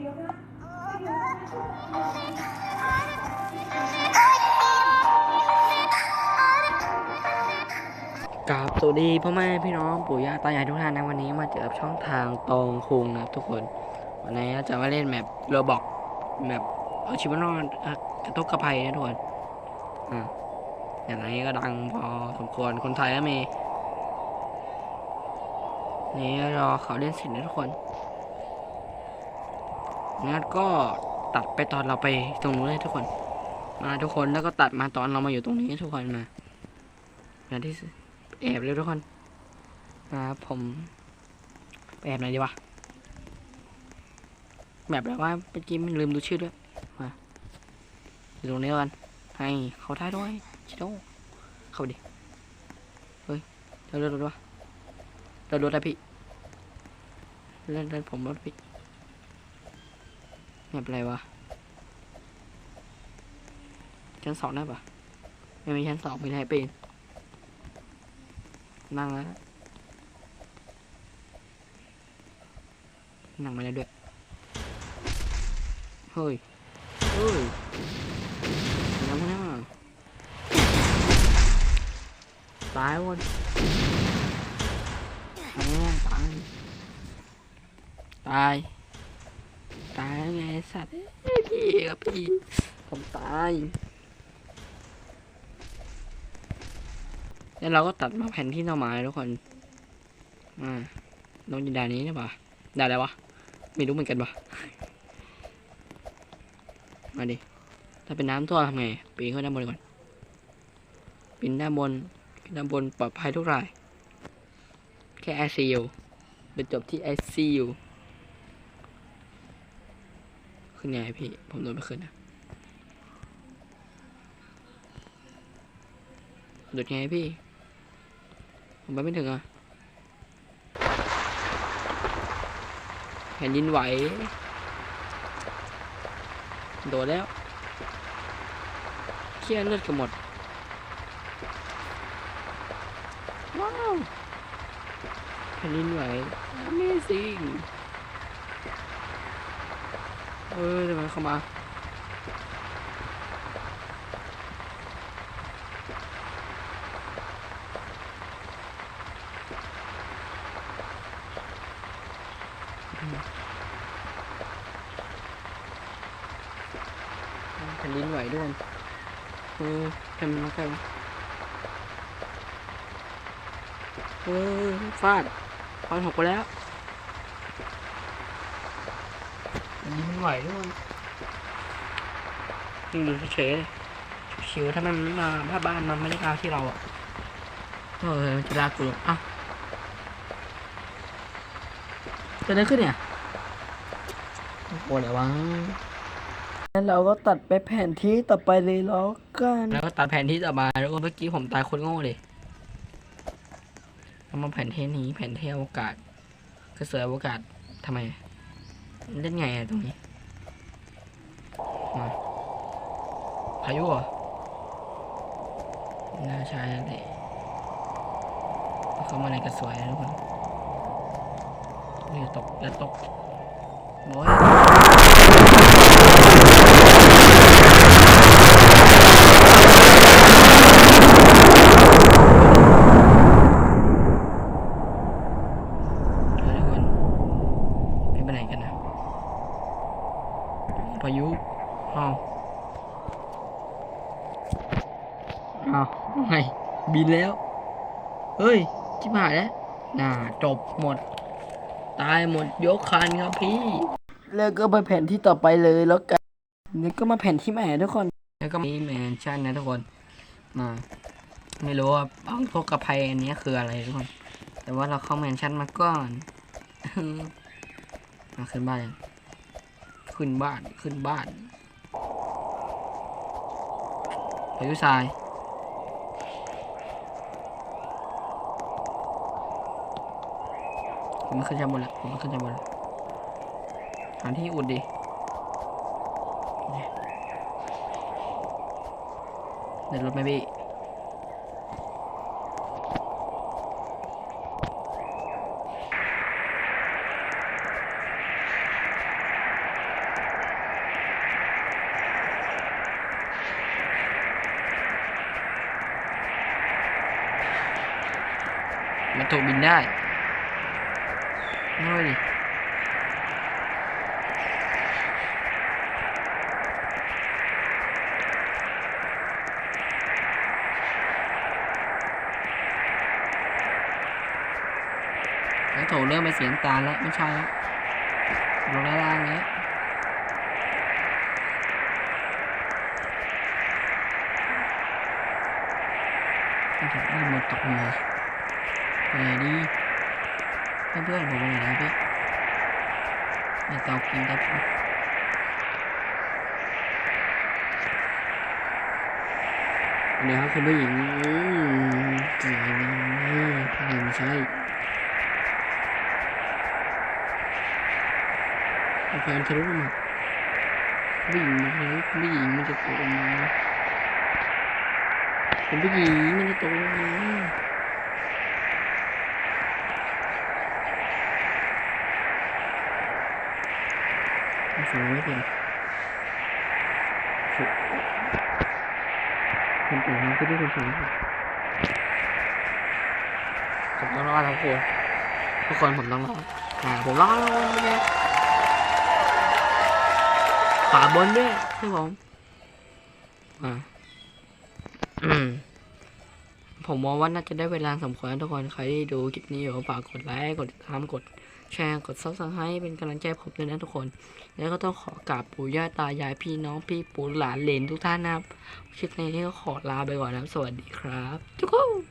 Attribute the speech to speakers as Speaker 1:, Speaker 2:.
Speaker 1: กราบสวัสดีพ่อแม่พี่น้องปู่ย่าตายายทุกท่านนะวันนี้มาเจอกับช่องทางตรงคุงนะทุกคน วันนี้จะมาเล่นแมปโรบอกแมปเอาชีวิตรอดเอ่อกระตุกกระไพนะทุกคนอ่าอย่างไรก็ดังพอสมควรคนไทยก็มีนี่รอเขาเล่นเสร็จนะทุกคน งั้นก็ตัดไปตอนเราไปตรงนู้นเลยทุกคน มาทุกคนแล้วก็ตัดมาตอนเรามาอยู่ตรงนี้ทุกคนมามาที่แอบเลยทุกคนนะผมแอบไหนดีวะแบบแบบว่าเมื่อกี้มันลืมดูชื่อด้วยมาอยู่ตรงนี้กันให้เขาท้ายด้วยชิโดเข้าดิเฮ้ยเดินรถรถวะเดินรถได้พี่เล่นเล่นผมรถพี่ แบบอะไรวะ ชั้นสองได้ปะไม่มีชั้นสองไม่ได้เป็นนั่งแล้ว นั่งมาแล้วด้วย เฮ้ย เฮ้ยนั่งมาแล้วตายวันตาย ตาย ตายแล้วไงสัตว์พี่ครับพี่ผมตายแล้วเราก็ตัดมาแผ่นที่เราหมายทุกคน อ่าลงยินดานนี้หรือเปล่าได้แล้ววะ ไม่รู้เหมือนกันวะมาดิ ถ้าเป็นน้ำท่วมทำไง ปีนขึ้นด้านบนก่อน ปีนด้านบนขึ้นด้านบนปลอดภัยทุกราย แค่ไอซียูไปจบที่ไอซียู ขึ้นไงพี่ ผมโดนไม่ขึ้นนะโดดไงพี่ ผมไปไม่ถึงอะแผ่นดินไหว โดดแล้วเครียเลือดกันหมด ว้าวแผ่นดินไหว Amazing เออทำไมเข้ามาแผ่นดินไหวด้วยเออแผ่นมันมาใกล้เออฟาดฟาดหกไปแล้วแผ่ นดินมันไหวด้วยนี่ดูเฉยๆชิวๆถ้ามันไม่มาบ้านบ้านมันไม่ได้มาที่เราอะเออมันจะลากกูลงอะจะได้ขึ้นเนี่ยโอ้โหเดี๋ยววะ
Speaker 2: แล้วเราก็ตัดไปแผนที่ต่อไปเลยแล้วกัน
Speaker 1: แล้วก็ตัดแผนที่ต่อมาแล้วก็เมื่อกี้ผมตายคนโง่เลยแล้วมาแผนที่นี้แผนที่อวกาศกระเสืออวกาศทำไม เล่นไงอะตรงนี้มาพายุเหรอน่าใช้เลยเข้ามาในกระสวยทุกคนนี่ตกแล้วตกโอ้ย เฮ้ยทุกคนพี่ไปไหนกันนะ พายุอ้าวอ้าวไงบินแล้ว เฮ้ยชิบหายแล้วน่าจบหมด ตายหมดยกคันครับพี่
Speaker 2: แล้วก็ไปแผนที่ต่อไปเลยแล้วกันแล้วก็มาแผนที่ใหม่ทุกคน
Speaker 1: แล้วก็มีแมนชั่นนะทุกคน มา ไม่รู้ว่าบ้องพกกระไพอันนี้คืออะไรทุกคน แต่ว่าเราเข้าแมนชั่นมาก่อนมาขึ้นบ้านยัง ขึ้นบ้านขึ้นบ้านพายุทรายผมมาขึ้นชั้นบนแล้วผมมาขึ้นชั้นบนแล้วหาที่อุดดิเดินรถไหมพี่ มันถูกบินได้น้อยแล้วโถเริ่มไปนสีน้ำตาแล้ว ไม่ใช่แล้วลงด้านล่างแล้วโอ้โหหมดตกมา ไปไหนดีเพื่อนๆผมไปไหนนะพี่ในเตากินเตากินเดี๋ยวคุณผู้หญิงอืมจ๋งเลยไม่ใช่แฟนทะลุมาผู้หญิงมันทะลุผู้หญิงมันจะตกมาผู้หญิงมันจะตกมา มันฟังไม่เป็นฝึกคนแต่งงานก็ได้คนฟังผมต้องรอดทุกคนทุกคนผมต้องรอดอ่าผมรอดแล้วคนเป็นไงขวาบนด้วยใช่ผมอ่าผมมองว่าน่าจะได้เวลาสมควรแล้วทุกคนใครที่ดูคลิปนี้อยู่ฝากกดไลค์กดติดตามกด แชร์กดซับสไครต์เป็นกำลังใจผมด้วยนะทุกคน แล้วก็ต้องขอกราบปู่ย่าตายายพี่น้องพี่ปู่หลานเหลนทุกท่านนะครับคลิปนี้ก็ขอลาไปก่อนนะครับสวัสดีครับ ทุกคน